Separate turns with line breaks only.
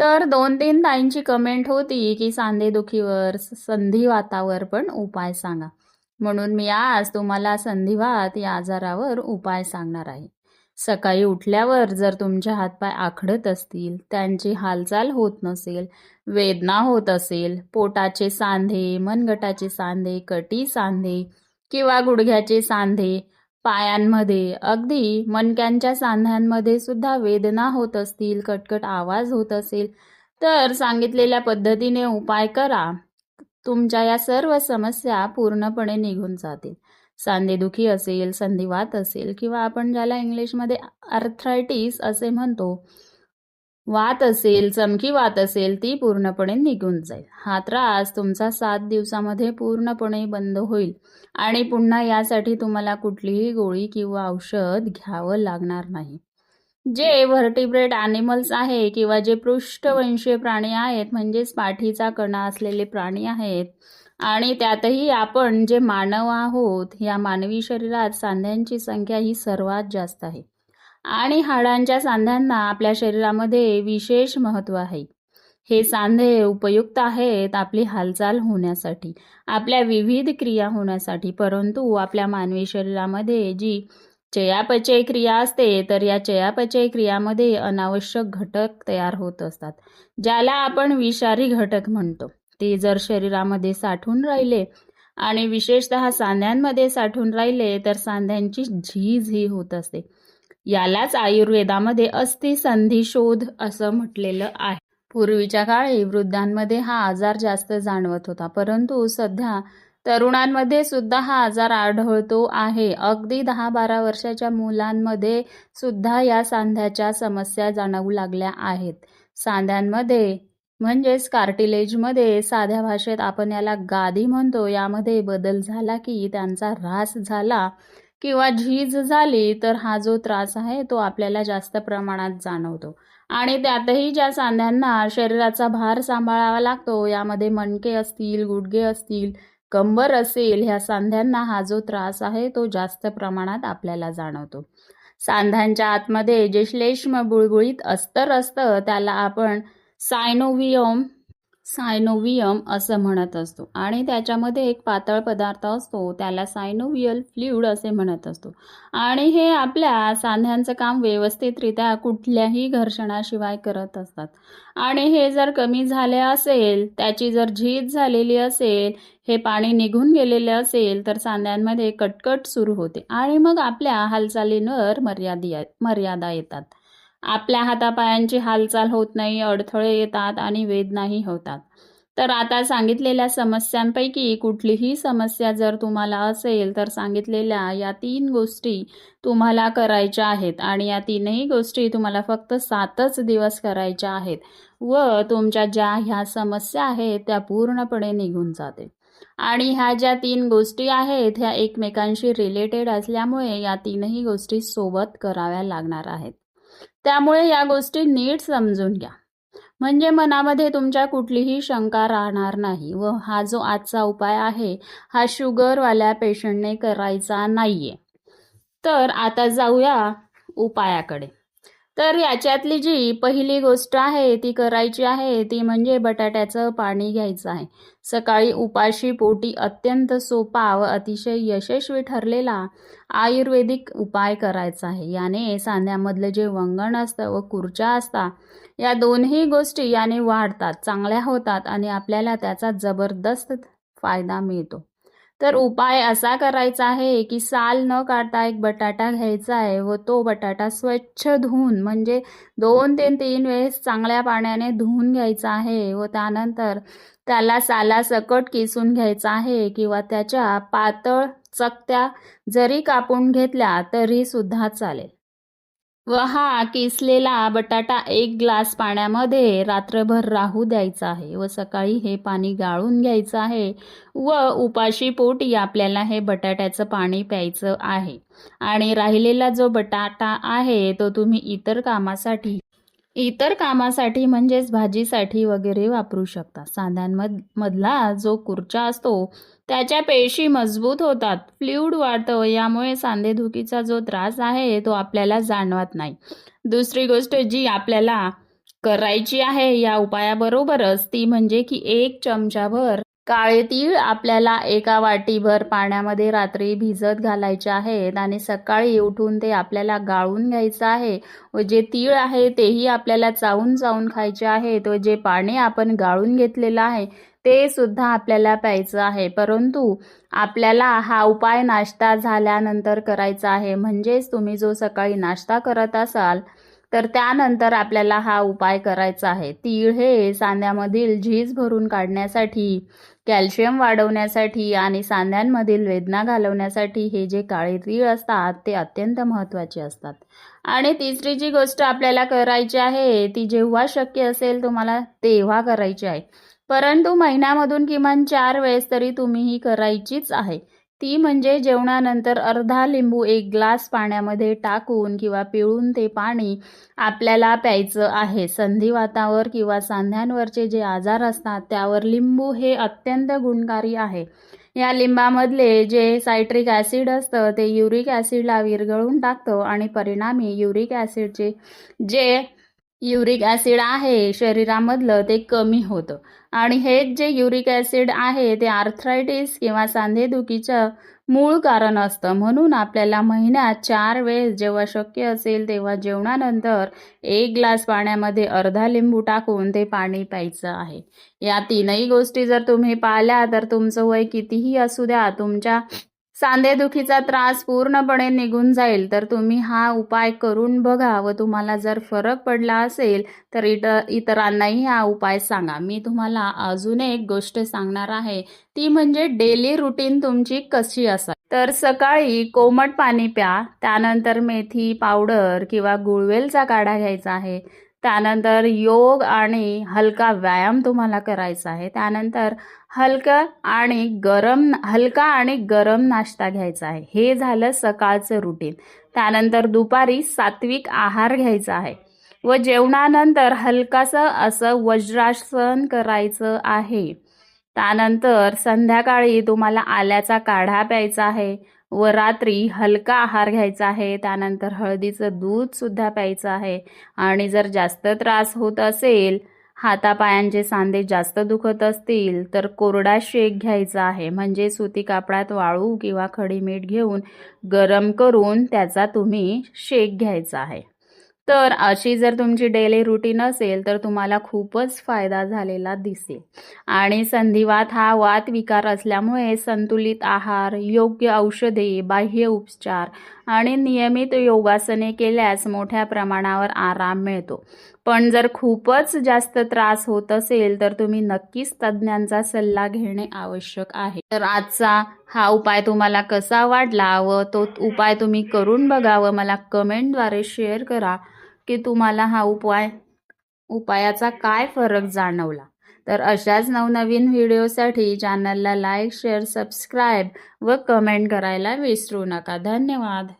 तर दोन तीन ताईंची कमेंट होती की सांधेदुखीवर संधिवातावर पण उपाय सांगा. म्हणून मी आज तुम्हाला संधिवात या आजारावर उपाय सांगणार आहे. सकाळी उठल्यावर जर तुमचे हातपाय आखडत असतील त्यांची हालचाल होत नसेल वेदना होत असेल पोटाचे सांधे मनगटाचे सांधे कटी सांधे किंवा गुडघ्याचे सांधे पायांमध्ये. अगदी मणक्यांच्या सांध्यांमध्ये सुद्धा वेदना होत असतील कटकट आवाज होत असेल तर सांगितलेल्या पद्धतीने उपाय करा. तुमच्या या सर्व समस्या पूर्णपणे निघून जातील. सांधेदुखी असेल संधिवात असेल किंवा आपण ज्याला इंग्लिशमध्ये आर्थरायटिस असे म्हणतो वात असेल चमकी वात असेल ती पूर्णपणे निघून जाईल. हा त्रास तुमचा सात दिवसामध्ये पूर्णपणे बंद होईल. आणि पुन्हा यासाठी तुम्हाला कुठलीही गोळी किंवा औषध घ्यावं लागणार नाही. जे व्हर्टिब्रेट ॲनिमल्स आहे किंवा जे पृष्ठवंशीय प्राणी आहेत म्हणजेच पाठीचा कणा असलेले प्राणी आहेत आणि त्यातही आपण जे मानव आहोत या मानवी शरीरात सांध्यांची संख्या ही सर्वात जास्त आहे. आणि हाडांच्या सांध्यांना आपल्या शरीरामध्ये विशेष महत्त्व आहे. हे सांधे उपयुक्त आहेत आपली हालचाल होण्यासाठी आपल्या विविध क्रिया होण्यासाठी परंतु आपल्या मानवी शरीरामध्ये जी चयापचय क्रिया असते तर या चयापचय क्रियामध्ये अनावश्यक घटक तयार होत असतात ज्याला आपण विषारी घटक म्हणतो. ते जर शरीरामध्ये साठून राहिले आणि विशेषतः सांध्यांमध्ये साठून राहिले तर सांध्यांची झीज ही होत असते. यालाच आयुर्वेदामध्ये अस्थि संधी शोध असं म्हटलेलं आहे. पूर्वीच्या काळी वृद्धांमध्ये हा आजार जास्त जाणवत होता परंतु सध्या तरुणांमध्ये सुद्धा हा आजार आढळतो आहे. अगदी दहा बारा वर्षाच्या मुलांमध्ये सुद्धा या सांध्याच्या समस्या जाणवू लागल्या आहेत. सांध्यांमध्ये म्हणजेच कार्टिलेजमध्ये साध्या भाषेत आपण याला गादी म्हणतो. यामध्ये बदल झाला की त्यांचा ऱ्हास झाला किंवा झीज झाली तर हा जो त्रास आहे तो आपल्याला जास्त प्रमाणात जाणवतो. आणि त्यातही ज्या सांध्यांना शरीराचा भार सांभाळावा लागतो यामध्ये मणके असतील गुडघे असतील कंबर असेल ह्या सांध्यांना हा जो त्रास आहे तो जास्त प्रमाणात आपल्याला जाणवतो. सांध्यांच्या आतमध्ये जे श्लेष्म बुळबुळीत अस्तर असतं त्याला आपण सायनोवियम सायनोवियम असं म्हणत असतो. आणि त्याच्यामध्ये एक पातळ पदार्थ असतो त्याला सायनोवियल फ्ल्यूड असे म्हणत असतो. आणि हे आपल्या सांध्यांचं काम व्यवस्थितरित्या कुठल्याही घर्षणाशिवाय करत असतात. आणि हे जर कमी झाले असेल त्याची जर झीज झालेली असेल हे पाणी निघून गेलेले असेल तर सांध्यांमध्ये कटकट सुरू होते. आणि मग आपल्या हालचालींवर मर्यादी मर्यादा येतात. आपल्या हातापायांची हालचाल होत नाही अडथळे येतात आणि वेदनाही होतात. तर आता सांगितलेल्या समस्यांपैकी कुठलीही समस्या जर तुम्हाला असेल तर सांगितलेल्या या तीन गोष्टी तुम्हाला करायच्या आहेत आणि या तीनही गोष्टी तुम्हाला फक्त सातच दिवस करायच्या आहेत व तुमच्या ज्या ह्या समस्या आहेत त्या पूर्णपणे निघून जाते आणि ह्या ज्या तीन गोष्टी आहेत ह्या एकमेकांशी रिलेटेड असल्यामुळे या तीनही गोष्टी सोबत कराव्या लागणार आहेत. त्यामुळे या गोष्टी नीट समजून घ्या. म्हणजे मनामध्ये तुमच्या कुठलीही शंका राहणार नाही व हा जो आजचा उपाय आहे हा शुगरवाल्या पेशंटने करायचा नाहीये. तर आता जाऊया उपायाकडे. तर याच्यातली जी पहिली गोष्ट आहे ती करायची आहे ती म्हणजे बटाट्याचं पाणी घ्यायचं आहे. सकाळी उपाशी पोटी अत्यंत सोपा व अतिशय यशस्वी ठरलेला आयुर्वेदिक उपाय करायचा आहे. याने सांध्यामधलं जे वंगण असतं व खुर्च्या असतात या दोन्ही गोष्टी याने वाढतात चांगल्या होतात आणि आपल्याला त्याचा जबरदस्त फायदा मिळतो. तर उपाय असा करायचा आहे की साल न काढता एक बटाटा घ्यायचा आहे व तो बटाटा स्वच्छ धुवून म्हणजे दोन ते तीन वेळेस चांगल्या पाण्याने धुवून घ्यायचा आहे व त्यानंतर त्याला साला सकट किसून घ्यायचा आहे किंवा त्याच्या पातळ चकत्या जरी कापून घेतल्या तरी सुद्धा चालेल. व हा किसलेला बटाटा एक ग्लास पाण्यामध्ये रात्रभर राहू द्यायचा आहे व सकाळी हे पाणी गाळून घ्यायचं आहे व उपाशी पोटी आपल्याला हे बटाट्याचं पाणी प्यायचं आहे. आणि राहिलेला जो बटाटा आहे तो तुम्ही इतर कामासाठी इतर कामासाठी म्हणजेच भाजीसाठी वगैरे वापरू शकता. सांध्यांमध मधला जो कुर्चा असतो त्याच्या पेशी मजबूत होतात. फ्ल्यूड वाढतं यामुळे सांधेदुखीचा जो त्रास आहे तो आपल्याला जाणवत नाही. दुसरी गोष्ट जी आपल्याला करायची आहे या उपायाबरोबरच ती म्हणजे की एक चमचाभर काळे तीळ आपल्याला एका वाटीभर पाण्यामध्ये रात्री भिजत घालायचे आहेत आणि सकाळी उठून ते आपल्याला गाळून घ्यायचं आहे. व जे तीळ आहे तेही आपल्याला चावून चावून खायचे आहेत व जे पाणी आपण गाळून घेतलेलं आहे ते सुद्धा आपल्याला प्यायचं आहे. परंतु आपल्याला हा उपाय नाश्ता झाल्यानंतर करायचा आहे. म्हणजेच तुम्ही जो सकाळी नाश्ता करत असाल तर त्यानंतर आपल्याला हा उपाय करायचा आहे. तीळ हे सांध्यामधील झीज भरून काढण्यासाठी कॅल्शियम वाढवण्यासाठी आणि सांध्यांमधील वेदना घालवण्यासाठी हे जे काळे तीळ असतात ते अत्यंत महत्त्वाचे असतात. आणि तिसरी जी गोष्ट आपल्याला करायची आहे ती जेव्हा शक्य असेल तुम्हाला तेव्हा करायची आहे. परंतु महिन्यामधून किमान चार वेळेस तरी तुम्ही ही करायचीच आहे. ती म्हणजे जेवणानंतर अर्धा लिंबू एक ग्लास पाण्यामध्ये टाकून किंवा पिळून ते पाणी आपल्याला प्यायचं आहे. संधिवातावर किंवा सांध्यांवरचे जे आजार असतात त्यावर लिंबू हे अत्यंत गुणकारी आहे. या लिंबामधले जे सायट्रिक ॲसिड असतं ते युरिक ॲसिडला विरघळून टाकतं आणि परिणामी युरिक ॲसिडचे जे युरिक ॲसिड आहे शरीरामधलं ते कमी होतं. आणि हेच जे युरिक ॲसिड आहे ते आर्थरायटिस किंवा सांधेदुखीचं मूळ कारण असतं. म्हणून आपल्याला महिन्यात चार वेळेस जेव्हा शक्य असेल तेव्हा जेवणानंतर एक ग्लास पाण्यामध्ये अर्धा लिंबू टाकून ते पाणी प्यायचं आहे. या तीनही गोष्टी जर तुम्ही पाळल्या तर तुमचं वय कितीही असू द्या तुमच्या सांधेदुखीचा त्रास पूर्णपणे निघून जाईल तर तुम्ही हा उपाय करून बघा व तुम्हाला जर फरक पडला असेल तर इतर इतरांनाही हा उपाय सांगा. मी तुम्हाला अजून एक गोष्ट सांगणार आहे. ती म्हणजे डेली रुटीन तुमची कशी असा तर सकाळी कोमट पाणी प्या त्यानंतर मेथी पावडर किंवा गुळवेलचा काढा घ्यायचा आहे. त्यानंतर योग आणि हलका व्यायाम तुम्हाला करायचा आहे. त्यानंतर हलका आणि गरम हलका आणि गरम नाश्ता घ्यायचा आहे. हे झालं सकाळचं रुटीन त्यानंतर दुपारी सात्विक आहार घ्यायचा आहे. व जेवणानंतर हलकासं असं वज्रासन करायचं आहे. त्यानंतर संध्याकाळी तुम्हाला आल्याचा काढा प्यायचा आहे. व रात्री हलका आहार घ्यायचा आहे त्यानंतर हळदीचं दूधसुद्धा प्यायचं आहे. आणि जर जास्त त्रास होत असेल हातापायांचे सांधे जास्त दुखत असतील तर कोरडा शेक घ्यायचा आहे. म्हणजे सुती कापडात वाळू किंवा खडी मीठ घेऊन गरम करून त्याचा तुम्ही शेक घ्यायचा आहे. तर अशी जर तुमची डेली रुटीन असेल तर तुम्हाला खूपच फायदा झालेला दिसेल. आणि संधिवात हा वात विकार असल्यामुळे संतुलित आहार योग्य औषधे बाह्य उपचार आणि नियमित योगासने केल्यास मोठ्या प्रमाणावर आराम मिळतो. पण जर खूपच जास्त त्रास होत असेल तर तुम्ही नक्कीच तज्ज्ञांचा सल्ला घेणे आवश्यक आहे. तर आजचा हा उपाय तुम्हाला कसा वाटला व तो उपाय तुम्ही करून बघा व मला कमेंटद्वारे शेअर करा की तुम्हाला हा उपाय उपायाचा काय फरक जाणवला. तर अशाच नवनवीन व्हिडिओसाठी चॅनलला लाईक शेअर सबस्क्राईब व कमेंट करायला विसरू नका. धन्यवाद.